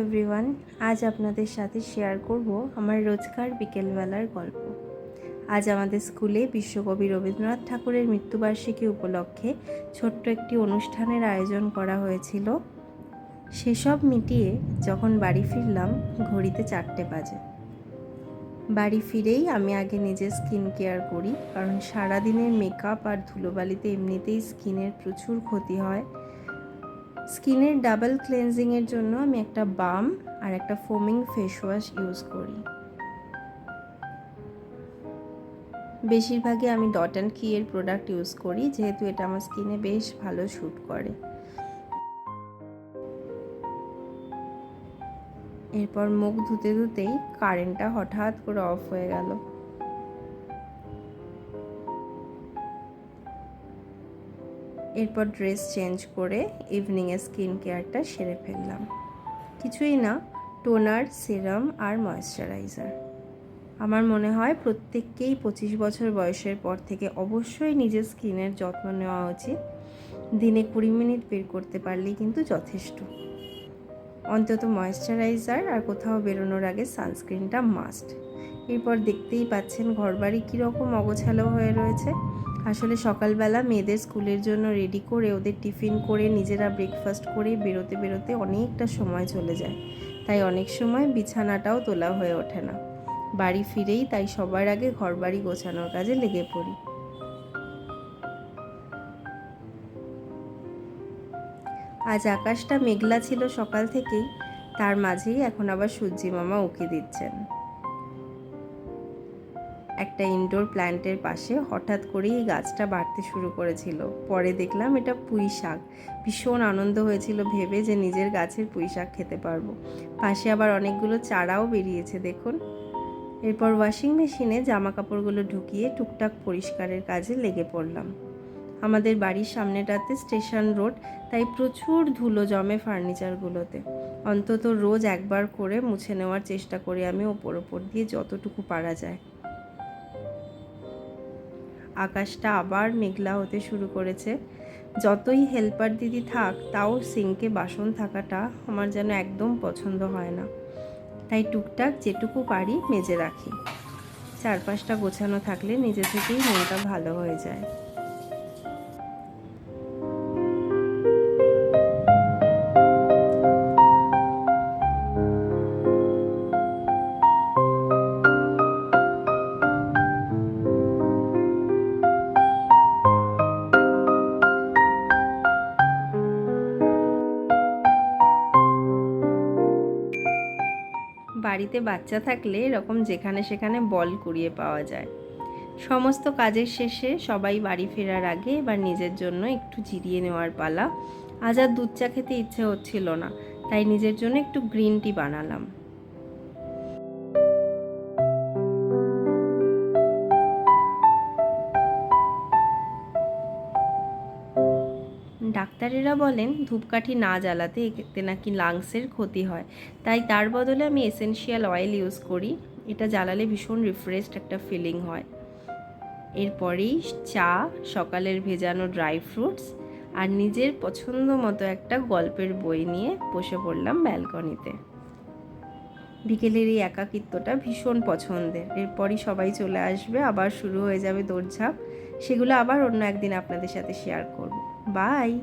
Everyone আজ আপনাদের সাথে শেয়ার করব আমার রোজকার বিকেলবেলার গল্প। আজ আমাদের স্কুলে বিশ্বকবি রবীন্দ্রনাথ ঠাকুরের মৃত্যুবার্ষিকী উপলক্ষে ছোট্ট একটি অনুষ্ঠানের আয়োজন করা হয়েছিল। সেসব মিটিয়ে যখন বাড়ি ফিরলাম, ঘড়িতে চারটে বাজে। বাড়ি ফিরেই আমি আগে নিজের স্কিন কেয়ার করি, কারণ সারাদিনের মেকআপ আর ধুলোবালিতে এমনিতেই স্কিনের প্রচুর ক্ষতি হয়। স্কিনের ডাবল ক্লেন্সিংয়ের জন্য আমি একটা বাম আর একটা ফোমিং ফেস ওয়াশ ইউজ করি। বেশিরভাগই আমি ডট অ্যান্ড কি এর প্রোডাক্ট ইউজ করি, যেহেতু এটা আমার স্কিনে বেশ ভালো শ্যুট করে। এরপর মুখ ধুতে ধুতেই কারেন্টটা হঠাৎ করে অফ হয়ে গেল। এরপর ড্রেস চেঞ্জ করে ইভিনিংয়ে স্কিন কেয়ারটা সেরে ফেললাম। কিছুই না টোনার সিরাম আর ময়শ্চারাইজার আমার মনে হয় প্রত্যেককেই পঁচিশ বছর বয়সের পর থেকে অবশ্যই নিজের স্কিনের যত্ন নেওয়া উচিত। দিনে কুড়ি মিনিট বের করতে পারলেই কিন্তু যথেষ্ট। অন্তত ময়শ্চারাইজার আর কোথাও বেরোনোর আগে সানস্ক্রিনটা মাস্ট এরপর দেখতেই পাচ্ছেন ঘরবাড়ি কীরকম অগোছালো হয়ে রয়েছে। আসলে সকালবেলা মেয়েদের স্কুলের জন্য রেডি করে ওদের টিফিন করে নিজেরা ব্রেকফাস্ট করে বেরোতে বেরোতে অনেকটা সময় চলে যায়। তাই অনেক সময় বিছানাটাও তোলা হয়ে ওঠে না। বাড়ি ফিরেই তাই সবার আগে ঘরবাড়ি গোছানোর কাজে লেগে পড়ি। আজ আকাশটা মেঘলা ছিল সকাল থেকেই, তার মাঝেই এখন আবার সূর্যি মামা উকি দিচ্ছেন। একটা ইনডোর প্ল্যান্টের পাশে হঠাৎ করেই এই গাছটা বাড়তে শুরু করেছিল। পরে দেখলাম এটা পুঁই শাক। ভীষণ আনন্দ হয়েছিল ভেবে যে নিজের গাছের পুঁই শাক খেতে পারব। পাশে আবার অনেকগুলো চারাও বেরিয়েছে, দেখুন। এরপর ওয়াশিং মেশিনে জামা কাপড়গুলো ঢুকিয়ে টুকটাক পরিষ্কারের কাজে লেগে পড়লাম। আমাদের বাড়ির সামনেটাতে স্টেশন রোড, তাই প্রচুর ধুলো জমে ফার্নিচারগুলোতে অন্তত রোজ একবার করে মুছে নেওয়ার চেষ্টা করি আমি ওপর ওপর দিয়ে যতটুকু পারা যায়। আকাশটা আবার মেঘলা হতে শুরু করেছে। যতই হেল্পার দিদি থাক, তাও সিঙ্কে বাসন থাকাটা আমার যেন একদম পছন্দ হয় না। তাই টুকটাক যেটুকু পারি মেজে রাখি। চারপাশটা গোছানো থাকলে নিজে থেকেই মনটা ভালো হয়ে যায়। বাড়িতে বাচ্চা থাকলে এরকম যেখানে সেখানে বল কুড়িয়ে পাওয়া যায়। সমস্ত কাজের শেষে সবাই বাড়ি ফেরার আগে এবার নিজের জন্য একটু জিরিয়ে নেওয়ার পালা। আজ আর দুধ চা খেতে ইচ্ছে হচ্ছিল না, তাই নিজের জন্য একটু গ্রিন টি বানালাম। ডাক্তারেরা বলেন, ধূপকাঠি না জ্বালাতে এতে নাকি লাংসের ক্ষতি হয়। তাই তার বদলে আমি এসেনশিয়াল অয়েল ইউজ করি। এটা জ্বালালে ভীষণ রিফ্রেশড একটা ফিলিং হয়। এরপরেই চা, সকালের ভেজানো ড্রাই ফ্রুটস আর নিজের পছন্দ মতো একটা গল্পের বই নিয়ে বসে পড়লাম ব্যালকনিতে। বিকেলের এই একাকিত্বটা ভীষণ পছন্দের। এরপরই সবাই চলে আসবে, আবার শুরু হয়ে যাবে দৌড়ঝাঁপ। সেগুলো আবার অন্য একদিন আপনাদের সাথে শেয়ার করব। বাই!